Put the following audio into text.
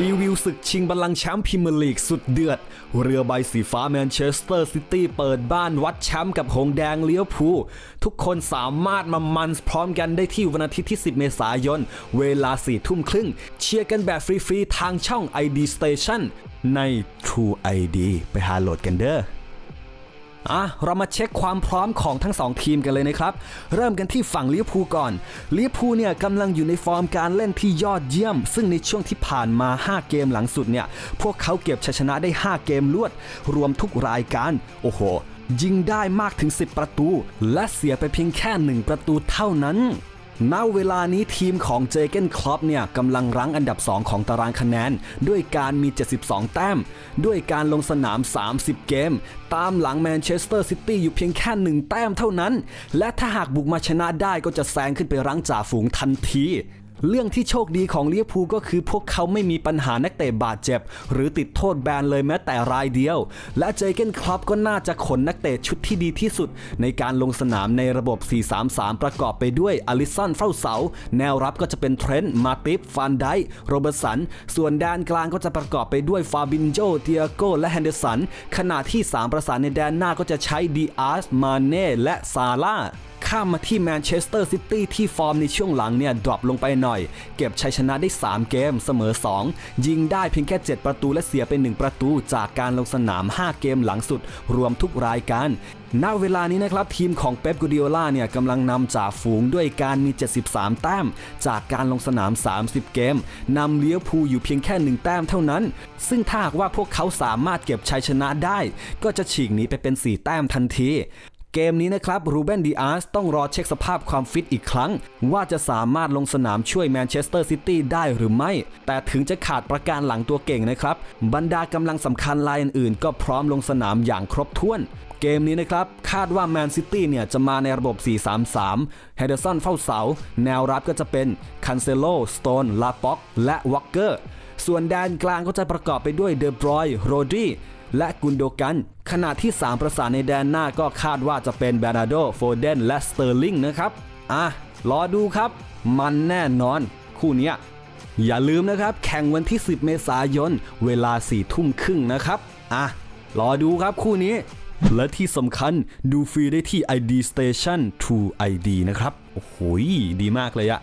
รีวิวศึกชิงบัลลังก์แชมป์พรีเมียร์ลีกสุดเดือด เรือใบสีฟ้าแมนเชสเตอร์ซิตี้เปิดบ้านวัดแชมป์กับหงแดงเลี้ยวผู้ทุกคนสามารถมามันพร้อมกันได้ที่วันอาทิตย์ที่ 10 เมษายน เวลา4ทุ่มครึ่ง เชียร์กันแบบฟรี ๆ ทางช่อง ID Station ใน True ID ไปหาโหลดกันเด้อ อะเรามาเช็คความพร้อมของทั้งสองทีมกันเลยนะครับ เริ่มกันที่ฝั่งลิเวอร์พูลก่อนลิเวอร์พูลเนี่ยกำลังอยู่ในฟอร์มการเล่นที่ยอดเยี่ยม ซึ่งในช่วงที่ผ่านมา 5 เกมหลังสุดเนี่ยพวกเขาเก็บชัยชนะได้ 5 เกมรวด รวมทุกรายการ โอ้โหยิงได้มากถึง 10 ประตู และเสียไปเพียงแค่ 1 ประตูเท่านั้น ณเวลานี้ทีมของเจเกนคลอปเนี่ยกำลังรั้งอันดับ 2 ของตารางคะแนน ด้วยการมี 72 แต้ม ด้วยการลงสนาม 30 เกม ตามหลังแมนเชสเตอร์ซิตี้อยู่เพียงแค่ 1 แต้มเท่านั้น และถ้าหากบุกมาชนะได้ก็จะแซงขึ้นไปรั้งจ่าฝูงทันที เรื่องที่โชคดีของเวอร์พูก็คือพวกเขาไม่มีปัญหานักเตะบาดเจ็บ หรือติดโทษแบนเลยแม้แต่รายเดียว และเจเกนคลับก็น่าจะขนนักเตะชุดที่ดีที่สุด ในการลงสนามในระบบ 4-3-3 ประกอบไปด้วยอลิสันเฝ้าเสา แนวรับก็จะเป็นเทรนต์ มาติฟ ฟานไดโรเบร์สัน ส่วนแดนกลางก็จะประกอบไปด้วยฟาบินโจเตียโก และแฮนเดอร์สัน ขณะที่ 3 ประสานในแดนหน้าก็จะใช้ดีอาร์ส มาเน่ และซาร่าข้ามมาที่แมนเชสเตอร์ซิตี้ที่ฟอร์มในช่วงหลังเนี่ยดรอปลงไปหน่อย เก็บชัยชนะได้ 3 เกมเสมอ 2 ยิงได้เพียงแค่ 7 ประตูและเสียไป1ประตูจากการลงสนาม 5 เกมหลังสุดรวมทุกรายการณเวลานี้นะครับทีมของเป๊ปกูดิโอล่าเนี่ยกำลังนำจ่าฝูงด้วยการมี 73 แต้ม จากการลงสนาม 30 เกมนำเลี้ยวภูอยู่เพียงแค่ 1 แต้มเท่านั้น ซึ่งถ้าหากว่าพวกเขาสามารถเก็บชัยชนะได้ ก็จะฉีกหนีไปเป็น 4 แต้มทันที เกมนี้นะครับรูเบนดีอาร์สต้องรอเช็คสภาพความฟิตอีกครั้ง ว่าจะสามารถลงสนามช่วยแมนเชสเตอร์ซิตี้ได้หรือไม่ แต่ถึงจะขาดประการหลังตัวเก่งนะครับ บรรดากำลังสำคัญรายอื่นๆ ก็พร้อมลงสนามอย่างครบถ้วน เกมนี้นะครับ คาดว่าแมนซิตี้เนี่ยจะมาในระบบ 4-3-3 เฮเดอร์สันเฝ้าเสา แนวรับก็จะเป็นคันเซโลสโตนลาป็อก และวอกเกอร์ ส่วนแดนกลางก็จะประกอบไปด้วยเดบรอยโรดรีและกุนโดกัน ขณะที่ 3 ประสานในแดนหน้าก็คาดว่าจะเป็นแบรนาโดโฟเดนและสเตอร์ลิงนะครับ อะ รอดูครับ มันแน่นอน คู่นี้อย่าลืมนะครับ แข่งวันที่ 10 เมษายน เวลา4ทุ่มครึ่งนะครับ อะ รอดูครับคู่นี้ และที่สำคัญดูฟรีได้ที่ ID Station 2 ID นะครับ โอ้โหดีมากเลยอะ